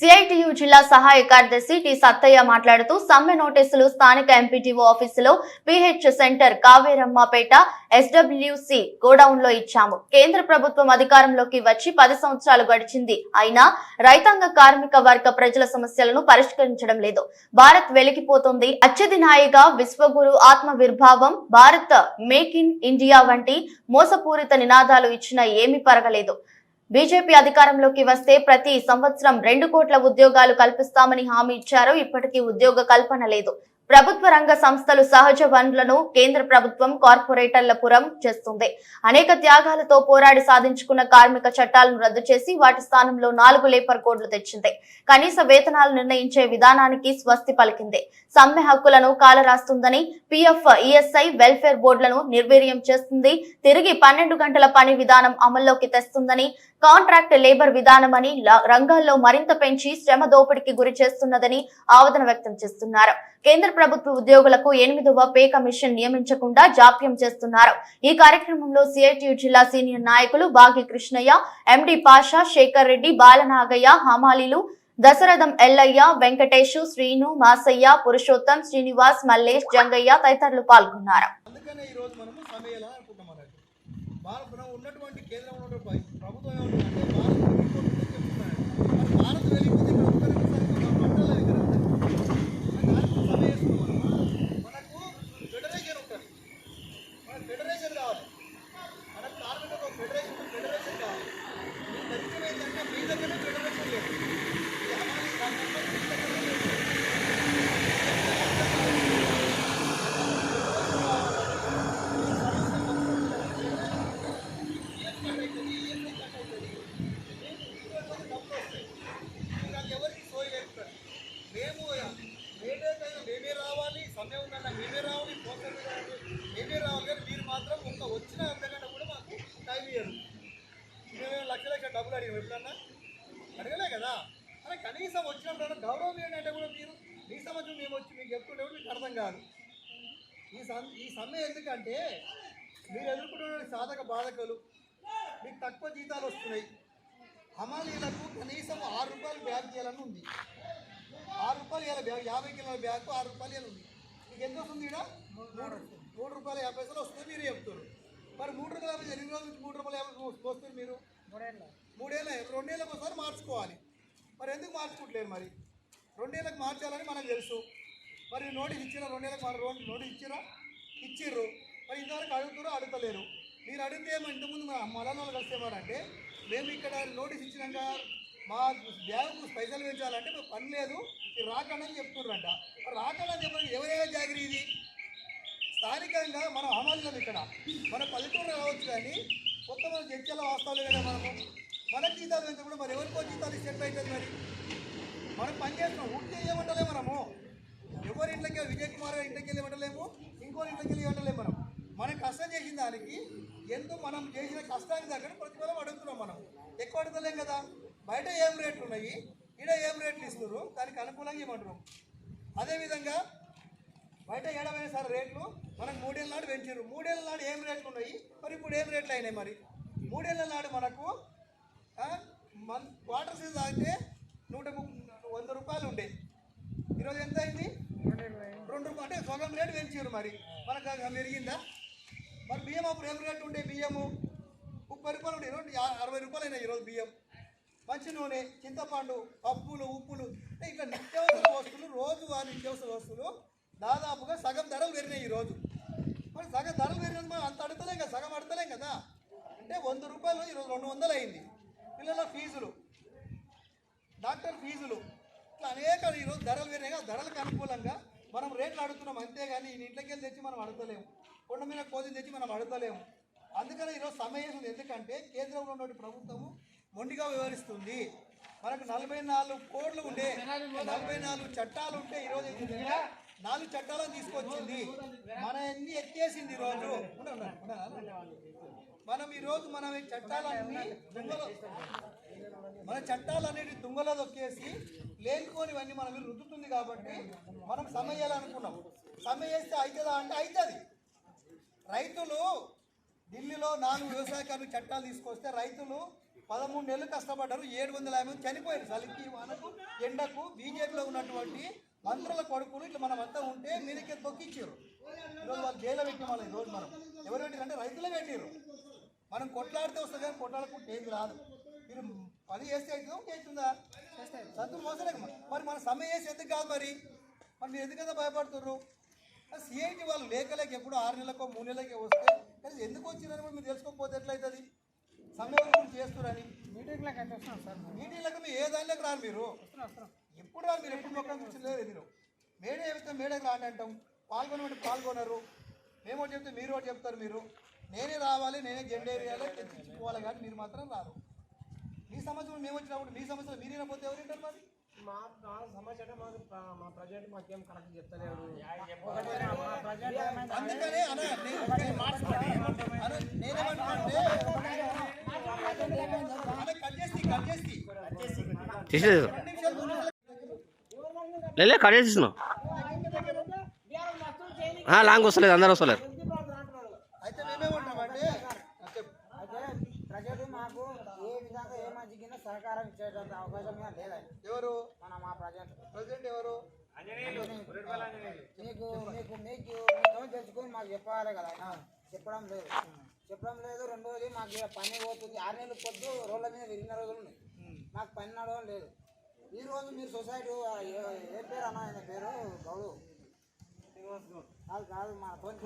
CITU జిల్లా సహాయ కార్యదర్శి టి సత్తయ్య మాట్లాడుతూ సమ్మె నోటీసులు స్థానిక ఎంపీటీఓ ఆఫీసులో పిహెచ్ సెంటర్ కావేరమ్మపేట ఎస్డబ్ల్యూసి గోడౌన్లో ఇచ్చాము. కేంద్ర ప్రభుత్వం అధికారంలోకి వచ్చి పది సంవత్సరాలు గడిచింది. అయినా రైతాంగ కార్మిక వర్గ ప్రజల సమస్యలను పరిష్కరించడం లేదు. భారత్ వెలిగిపోతుంది అత్యధినాయిగా విశ్వగురు ఆత్మవిర్భావం భారత్ మేక్ ఇన్ ఇండియా వంటి మోసపూరిత నినాదాలు ఇచ్చినా ఏమీ పరగలేదు. బీజేపీ అధికారంలోకి వస్తే ప్రతి సంవత్సరం రెండు కోట్ల ఉద్యోగాలు కల్పిస్తామని హామీ ఇచ్చారు. ఇప్పటికీ ఉద్యోగ కల్పన లేదు. ప్రభుత్వ రంగ సంస్థలు సహజ వనరులను కేంద్ర ప్రభుత్వం కార్పొరేటర్ల పురం చేస్తుంది. అనేక త్యాగాలతో పోరాడి సాధించుకున్న కార్మిక చట్టాలను రద్దు చేసి వాటి స్థానంలో నాలుగు లేబర్ కోడ్లు తెచ్చింది. కనీస వేతనాలు నిర్ణయించే విధానానికి స్వస్తి పలికింది. సమ్మె హక్కులను కాలరాస్తుందని పిఎఫ్ ఈఎస్ఐ వెల్ఫేర్ బోర్డులను నిర్వీర్యం చేస్తుంది. తిరిగి పన్నెండు గంటల పని విధానం అమల్లోకి తెస్తుందని కాంట్రాక్ట్ లేబర్ విధానమని రంగాల్లో మరింత పెంచి శ్రమ దోపిడీకి గురి చేస్తున్నదని ఆవేదన వ్యక్తం చేస్తున్నారు. కేంద్ర ప్రభుత్వ ఉద్యోగులకు ఎనిమిదవ పే కమిషన్ నియమించకుండా జాప్యం చేస్తున్నారు. ఈ కార్యక్రమంలో సిఐటియు జిల్లా సీనియర్ నాయకులు బాగి కృష్ణయ్య ఎండి పాషా శేఖర్ రెడ్డి బాలనాగయ్య హమాలీలు దశరథం ఎల్లయ్య వెంకటేశు శ్రీను మాసయ్య పురుషోత్తం శ్రీనివాస్ మల్లేష్ జంగయ్య తదితరులు పాల్గొన్నారు. అందుకనే మనము భారత్ ఉన్నటువంటి కేంద్రంలో ప్రభుత్వం ఏమంటుందంటే భారత్ వెళ్ళిపోతుందని చెప్తున్నాడు మరి భారత్ వెళ్ళిపోతే ఇక్కడ ఒక్క నిమిషానికి మనం మంటలేదు ఇక్కడ దానికి సమ్మె చేస్తున్నాం మనం. మనకు ఫెడరేషన్ ఉంటుంది మనకు ఫెడరేషన్ కావాలి మనకు కార్మికులకు ఒక ఫెడరేషన్ ఫెడరేషన్ కావాలి మీ దరిద్రం ఏంటంటే మీ దగ్గరనే ఫెడరేషన్ లేదు ఈ హమాలీ రంగంలో మీ దగ్గరనే లేదు. నాకు ఎవరికి సోయి లేపుతారు మేము మేమేకైనా మేమే సందేహం సమయం ఉందన్న మేమే రావాలి పోస్టర్ మేమే రావాలి కానీ మీరు మాత్రం ఒక్క వచ్చిన అంతకంటే కూడా మాకు టైం ఇయ్యరు. ఇరవై లక్ష లక్ష డబ్బులు అడిగాం ఎప్పుడన్నా? అడగలే కదా? అలా కనీసం వచ్చినప్పుడు గౌరవం ఏంటంటే కూడా మీరు మీ సమస్య మేము వచ్చి మీకు చెప్తుంటే కూడా మీకు అర్థం కాదు. ఈ సం ఈ సమ్మె ఎందుకంటే మీరు ఎదుర్కొంటున్న సాధక బాధకులు మీకు తక్కువ జీతాలు వస్తున్నాయి. హమాలీలకు కనీసం ఆరు రూపాయలు బ్యాగ్ చేయాలని ఉంది. ఆరు రూపాయలు ఇవ్వాలి బ్యాగ్ యాభై కిలోల బ్యాగ్ ఆరు రూపాయలు ఇవ్వాలి ఉంది. మీకు ఎంత వస్తుంది ఇక్కడ మూడు మూడు రూపాయల యాభై పైసలు వస్తుంది మీరు చెప్తారు మరి మూడు రూపాయల యాభై ఎన్ని రోజుల నుంచి మూడు రూపాయల యాభై వస్తుంది మీరు? మూడేళ్ళ. రెండేళ్ళకి ఒకసారి మార్చుకోవాలి. మరి ఎందుకు మార్చుకుంటలేరు మరి? రెండేళ్ళకి మార్చాలని మనకు తెలుసు. మరి నోటీస్ ఇచ్చినా రెండేళ్ళకి మన రోడ్ నోటీస్ ఇచ్చిరా? ఇచ్చిర్రు. మరి ఇంతవరకు అడుగుతారో అడుగుతలేరు. మీరు అడిగితే ఏమో ఇంతకుముందు మా మలన వాళ్ళు కలిసి ఏమారంటే మేము ఇక్కడ నోటీస్ ఇచ్చినాక మా బ్యాంకు పైసలు పెంచాలంటే మేము పని లేదు. ఇది రాకండి చెప్తున్నారంట. మరి రాకండి చెప్పడానికి ఎవరైనా జాగ్రత్త ఇది? స్థానికంగా మనం అమలు ఇక్కడ. మన పల్లెటూరు కావచ్చు కానీ కొత్త మన జడ్చల వాస్తవాలు కదా మనము. మన జీతాలు పెంచకుండా మరి ఎవరికో జీతాలు సెట్ అవుతుంది మరి? మనం పని చేస్తున్నాం. ఉంటే ఏమంటలే మనము. ఎవరి ఇంట్లోకి విజయ్ కుమార్ గారి ఇంట్లోకి వెళ్ళి ఇవ్వటలేము ఇంకోరి ఇంట్లోకి వెళ్ళి ఇవ్వటలేము మనం. మనం కష్టం చేసిన దానికి ఎంతో మనం చేసిన కష్టానికి దగ్గర ప్రతిఫలం అడుగుతున్నాం మనం. ఎక్కువ అడగలేం కదా. బయట ఏం రేట్లు ఉన్నాయి? ఈడ ఏం రేట్లు ఇస్తున్నారు? దానికి అనుకూలంగా ఇవ్వమంటున్నాం అదేవిధంగా బయట ఏడవైనా సార్ రేట్లు మనకు మూడేళ్ళ నాడు పెంచారు. మూడేళ్ళ నాడు ఏం రేట్లు ఉన్నాయి? మరి ఇప్పుడు ఏం రేట్లు అయినాయి మరి? మూడేళ్ళ నాడు మనకు మన్ వాటర్ సీజ్ తాగితే నూట వంద రూపాయలు ఉండే. ఈరోజు ఎంత అయింది? రెండు రూపాయలు అంటే సగం రేటు పెంచారు మరి. మనకు పెరిగిందా? మరి బియ్యం అప్పుడు ఏం రేటు ఉండే బియ్యము? ముప్పై రూపాయలు ఉండే. ఈరోజు అరవై రూపాయలు అయినాయి ఈరోజు బియ్యం. మంచి నూనె చింతపండు పప్పులు ఉప్పులు. ఇట్లా నిత్యావసర వస్తువులు రోజువారి నిత్యావసర వస్తువులు దాదాపుగా సగం ధర పెరిగినాయి ఈరోజు మరి సగం ధర పెరిగినందుకు మనం అంత అడతలేం కదా సగం అడతలేం కదా. అంటే వంద రూపాయలు ఈరోజు రెండు వందలు అయింది. పిల్లల ఫీజులు డాక్టర్ ఫీజులు. ఇట్లా అనేక ఈరోజు ధరలు పెరిగినాయి ధరలకు అనుకూలంగా మనం రేట్లు అడుగుతున్నాం. అంతేగాని ఈ ఇంట్లోకి వెళ్ళి తెచ్చి మనం అడతలేము కొండ మీద కోదిని తెచ్చి మనం అడతలేము అందుకని ఈరోజు సమయం ఎందుకంటే కేంద్రంలో ఉన్న ప్రభుత్వము మొండిగా వ్యవహరిస్తుంది మనకు నలభై నాలుగు కోడ్లు ఉండే నలభై నాలుగు చట్టాలు ఉంటే ఈరోజు నాలుగు చట్టాలను తీసుకొచ్చింది. మన ఎన్ని ఎత్తేసింది ఈరోజు మనం ఈరోజు మనం చట్టాలన్నీ దుంగలో మన చట్టాలన్నిటి దుంగలో దొక్కేసి లేనిపోనివన్నీ మన రుద్దుతుంది కాబట్టి మనం సమ్మె చేయాలనుకున్నాం. సమ్మె చేస్తే అవుతుందా అంటే అవుతుంది రైతులు ఢిల్లీలో నాలుగు వ్యవసాయ కార్మిక చట్టాలు తీసుకొస్తే రైతులు పదమూడు నెలలు కష్టపడ్డారు ఏడు వందల యాభై మంది చనిపోయారు. చలికి వానకు ఎండకు బీజేపీలో ఉన్నటువంటి మంత్రుల కొడుకులు ఇట్లా మనం అంతా ఉంటే మీదకే తొక్కిచ్చారు. ఈరోజు వాళ్ళు జైల్లో పెట్టిన వాళ్ళు ఈరోజు మనం. ఎవరు పెట్టారంటే రైతులే పెట్టారు మనం కొట్లాడితే వస్తుంది కానీ కొట్లాడుకుంటే ఏది రాదు. మీరు పని చేస్తే అవుతుందో చేస్తుందా? సంతు మోసలేక మరి. మన సమ్మె చేసి ఎందుకు కాదు మరి? మరి మీరు ఎందుకంతా భయపడుతున్నారు సిఐటి వాళ్ళు లేకలేక ఎప్పుడు ఆరు నెలలకో మూడు నెలలకే వస్తే కానీ ఎందుకు వచ్చిందని మీరు తెలుసుకోకపోతే ఎట్లయితుంది? సమయం చేస్తున్నారని మీటింగ్లకు వస్తున్నాం సార్ మీటింగ్లకు మీరు ఏ దానిలోకి రారు మీరు? ఎప్పుడు రారు మీరు? ఎప్పుడు మొక్కలు కూర్చోలేదు మీరు. మేడే చెప్తే మేడకు రాండి అంటాం పాల్గొనమంటే పాల్గొనరు. మేము ఒకటి చెప్తే మీరు ఒకటి చెప్తారు మీరు. నేనే రావాలి నేనే జెండా వేయాలి తెచ్చించుకోవాలి కానీ మీరు మాత్రం రారు. మీ సమస్యలు మేము వచ్చినప్పుడు మీ సమస్యలు మీరు వినకపోతే ఎవరు మరి? మా సమస్య అంటే మాకు మా ప్రజెంట్ మాకేం కరెక్ట్ చెప్తలేడు ఏమైంది అందుకనే అన్న నేను- అన్న, నేనేమంటున్నానంటే అన్న, కట్ చేసి కట్ చేసి చేసేది రెండు నిమిషాలు మూడు నిమిషాలు లేలే కట్ చేసేసినాం ఆ, లాంగ్ వస్తలేదు అందరు వస్తలేరు. మంచిగా సహకారం అవకాశం ఎవరు? మన మా ప్రజెంట్ ప్రెసిడెంట్ ఎవరు మీకు మీకు మీకు మీతో తెలుసుకొని మాకు చెప్పాలి కదా చెప్పడం లేదు. చెప్పడం లేదు రెండోది మాకు పని పోతుంది. ఆరు నెలలు పొద్దు రోడ్ల మీద విరిగిన రోజులు ఉన్నాయి. మాకు పని నడవడం లేదు. ఈ రోజు మీరు సొసైటీ ఏ- పేరు అన్న ఆయన పేరు? గౌడు. కాదు కాదు మా తోటి